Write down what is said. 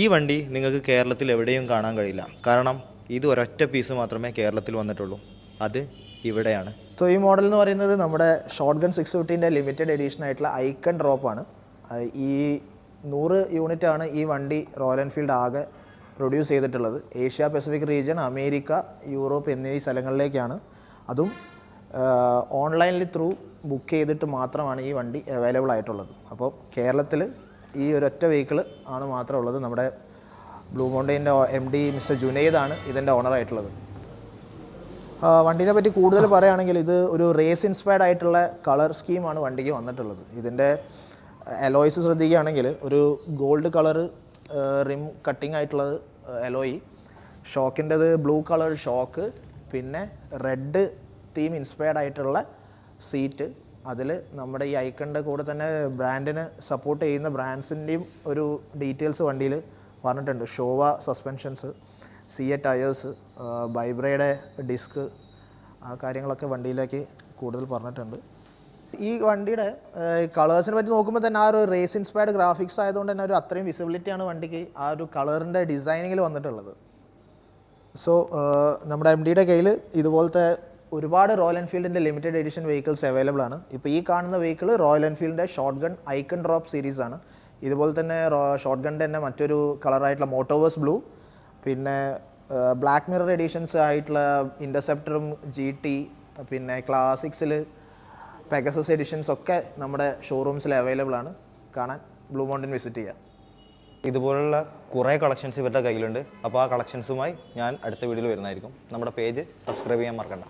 ഈ വണ്ടി നിങ്ങൾക്ക് കേരളത്തിൽ എവിടെയും കാണാൻ കഴിയില്ല. കാരണം ഇത് ഒരൊറ്റ പീസ് മാത്രമേ കേരളത്തിൽ വന്നിട്ടുള്ളൂ. അത് ഇവിടെയാണ്. സോ ഈ മോഡൽ എന്ന് പറയുന്നത് നമ്മുടെ ഷോർട്ട് ഗൺ സിക്സ് ഫിഫ്റ്റീന്റെ ലിമിറ്റഡ് എഡീഷൻ ആയിട്ടുള്ള ഐക്കൺ ഡ്രോപ്പാണ് ഈ നൂറ് യൂണിറ്റ് ആണ് ഈ വണ്ടി റോയൽ എൻഫീൽഡ് ആകെ പ്രൊഡ്യൂസ് ചെയ്തിട്ടുള്ളത്. Asia Pacific region America Europe എന്നീ സ്ഥലങ്ങളിലേക്കാണ്. അതും ഓൺലൈനിൽ ത്രൂ ബുക്ക് ചെയ്തിട്ട് മാത്രമാണ് ഈ വണ്ടി അവൈലബിൾ ആയിട്ടുള്ളത്. അപ്പോൾ കേരളത്തിൽ ഈ ഒരൊറ്റ വെഹിക്കിൾ ആണ് മാത്രമേ ഉള്ളത്. നമ്മുടെ ബ്ലൂ മൗണ്ടൈന്റെ എം ഡി മിസ്റ്റർ ജുനൈദാണ് ഇതിന്റെ ഓണറായിട്ടുള്ളത് വണ്ടീനെ പറ്റി കൂടുതൽ പറയുകയാണെങ്കിൽ ഇത് ഒരു റേസ് ഇൻസ്പയർഡ് ആയിട്ടുള്ള കളർ സ്കീമാണ് വണ്ടിക്ക് വന്നിട്ടുള്ളത്. ഇതിന്റെ അലോയ്സ് ശ്രദ്ധിക്കുകയാണെങ്കിൽ ഒരു ഗോൾഡ് കളർ റിം കട്ടിംഗ് ആയിട്ടുള്ളത് അലോയി ഷോക്കിന്റെത് ബ്ലൂ കളർ ഷോക്ക് പിന്നെ റെഡ് തീം ഇൻസ്പയർഡ് ആയിട്ടുള്ള സീറ്റ് അതിൽ നമ്മുടെ ഈ ഐക്കണിന്റെ കൂടെ തന്നെ ബ്രാൻഡിന് സപ്പോർട്ട് ചെയ്യുന്ന ബ്രാൻഡ്സിന്റെയും ഒരു ഡീറ്റെയിൽസ് വണ്ടിയിൽ പറഞ്ഞിട്ടുണ്ട്. Showa suspensions C A tyres ബൈബ്രയുടെ ഡിസ്ക് ആ കാര്യങ്ങളൊക്കെ വണ്ടിയിലേക്ക് കൂടുതൽ പറഞ്ഞിട്ടുണ്ട്. ഈ വണ്ടിയുടെ കളേഴ്സിനെ പറ്റി നോക്കുമ്പോൾ തന്നെ ആ ഒരു റേസ് ഇൻസ്പയർഡ് ഗ്രാഫിക്സ് ആയതുകൊണ്ട് തന്നെ ഒരു അത്രയും വിസിബിലിറ്റിയാണ് വണ്ടിക്ക് ആ ഒരു കളറിന്റെ ഡിസൈനിങ്ങിൽ വന്നിട്ടുള്ളത്. സോ നമ്മുടെ എം ഡിയുടെ കയ്യിൽ ഇതുപോലത്തെ ഒരുപാട് റോയൽ എൻഫീൽഡിന്റെ ലിമിറ്റഡ് എഡിഷൻ വെഹിക്കിൾസ് അവൈലബിൾ ആണ്. ഇപ്പോൾ ഈ കാണുന്ന വെഹിക്കിൾ റോയൽ എൻഫീൽഡിന്റെ short gun icon drop series ആണ്. ഇതുപോലെ തന്നെ ഷോർട്ട് ഗണ്ണിന്റെ തന്നെ മറ്റൊരു കളറായിട്ടുള്ള മോട്ടോവേഴ്സ് ബ്ലൂ പിന്നെ ബ്ലാക്ക് മിറർ എഡിഷൻസ് ആയിട്ടുള്ള ഇന്റർസെപ്റ്ററും ജി ടി പിന്നെ ക്ലാസിക്സിൽ പെഗസസ് എഡിഷൻസ് ഒക്കെ നമ്മുടെ ഷോറൂംസിൽ അവൈലബിൾ ആണ്. കാണാൻ ബ്ലൂ മൗണ്ടൻ വിസിറ്റ് ചെയ്യാം. ഇതുപോലുള്ള കുറേ കളക്ഷൻസ് ഇവരുടെ കയ്യിലുണ്ട്. അപ്പോൾ ആ കളക്ഷൻസുമായി ഞാൻ അടുത്ത വീഡിയോയിൽ വരുന്നതായിരിക്കും. നമ്മുടെ പേജ് സബ്സ്ക്രൈബ് ചെയ്യാൻ മറക്കണ്ട.